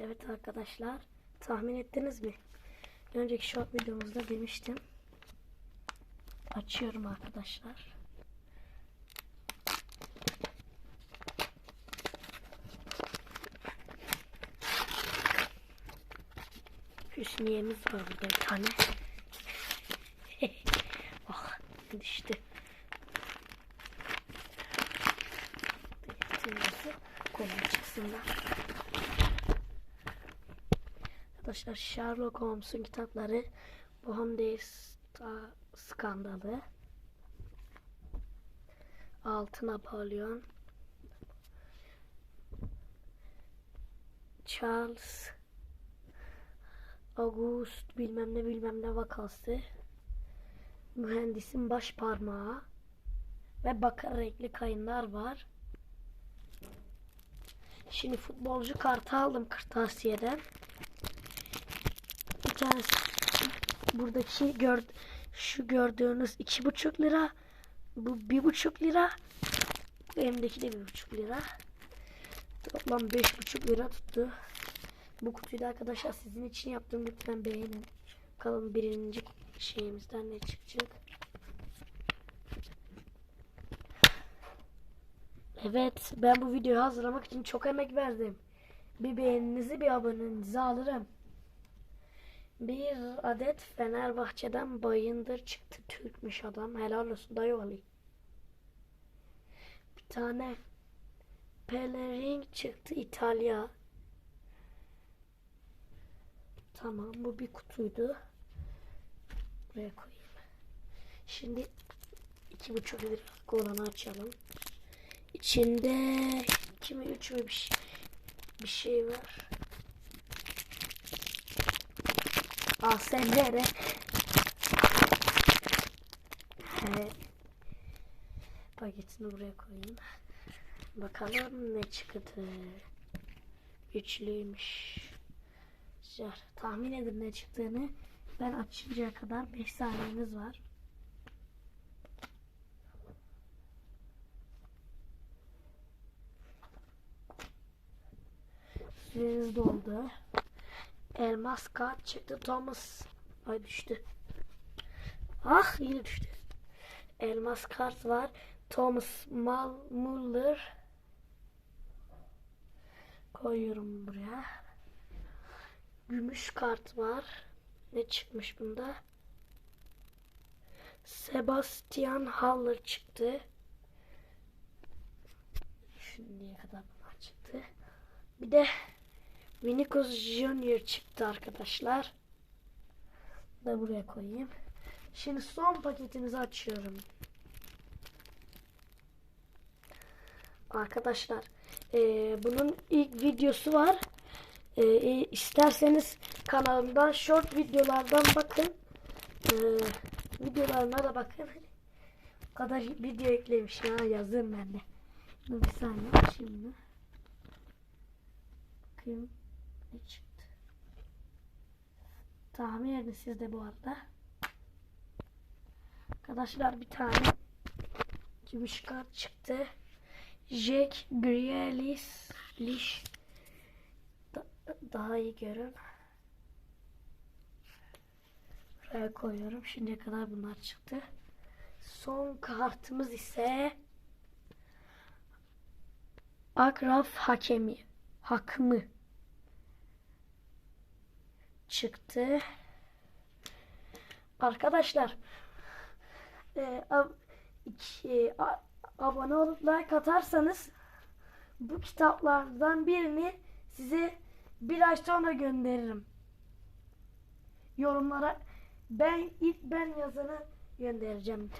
Evet arkadaşlar tahmin ettiniz mi? Önceki short videomuzda demiştim. Açıyorum arkadaşlar. Hüsniye'miz var burada bir tane. ah düştü. Nasıl kolay çıksınlar. Arkadaşlar Sherlock Holmes'un kitapları Bohemdale Skandalı Altı Napolyon Charles August bilmem ne bilmem ne vakası Mühendisin baş parmağı ve bakır renkli kayınlar var. Şimdi futbolcu kartı aldım kırtasiyeden. Tanesi buradaki gör, şu gördüğünüz iki buçuk lira. Bu bir buçuk lira. Elimdeki de bir buçuk lira. Toplam beş buçuk lira tuttu. Bu kutuyu da arkadaşlar sizin için yaptım. Lütfen beğenin. Bakalım birinci şeyimizden ne çıkacak. Evet ben bu videoyu hazırlamak için çok emek verdim. Bir beğeninizi bir abonenizi alırım. Bir adet Fenerbahçe'den Bayındır çıktı. Türkmüş adam. Helal olsun dayı olayım. Bir tane Pelerin çıktı İtalya. Tamam bu bir kutuydu. Buraya koyayım. Şimdi iki buçuk liralık olanı açalım. İçinde iki mi üç mü bir şey, bir şey var. Al sen. Paketini buraya koyayım. Bakalım ne çıktı. Üçlüymüş. Güzel. Tahmin edin ne çıktığını. Ben açıncaya kadar 5 saniyeniz var. Süreniz doldu. Elmas kart çıktı. Thomas. Ay düştü. Ah yine düştü. Elmas kart var. Thomas Mal Muller. Koyuyorum buraya. Gümüş kart var. Ne çıkmış bunda? Sebastian Haller çıktı. Şimdiye kadar bunlar çıktı. Bir de Vinicius Junior çıktı arkadaşlar. Da buraya koyayım. Şimdi son paketimizi açıyorum. Arkadaşlar eee, bunun ilk videosu var. Eee, isterseniz kanalımdan short videolardan bakın. Eee, videolarına da bakın. O kadar video eklemiş ya yazın ben de. Dur bir saniye şimdi. Bakayım ne çıktı. Tahmin edin siz de bu arada. Arkadaşlar bir tane gümüş kart çıktı. Jack Grealish Lish Da- daha iyi görün. Buraya koyuyorum. Şimdiye kadar bunlar çıktı. Son kartımız ise Akraf Hakemi. Hakmı çıktı. Arkadaşlar e, ab- a- abone olup like atarsanız bu kitaplardan birini size bir ay sonra gönderirim. Yorumlara ben ilk ben yazanı göndereceğim.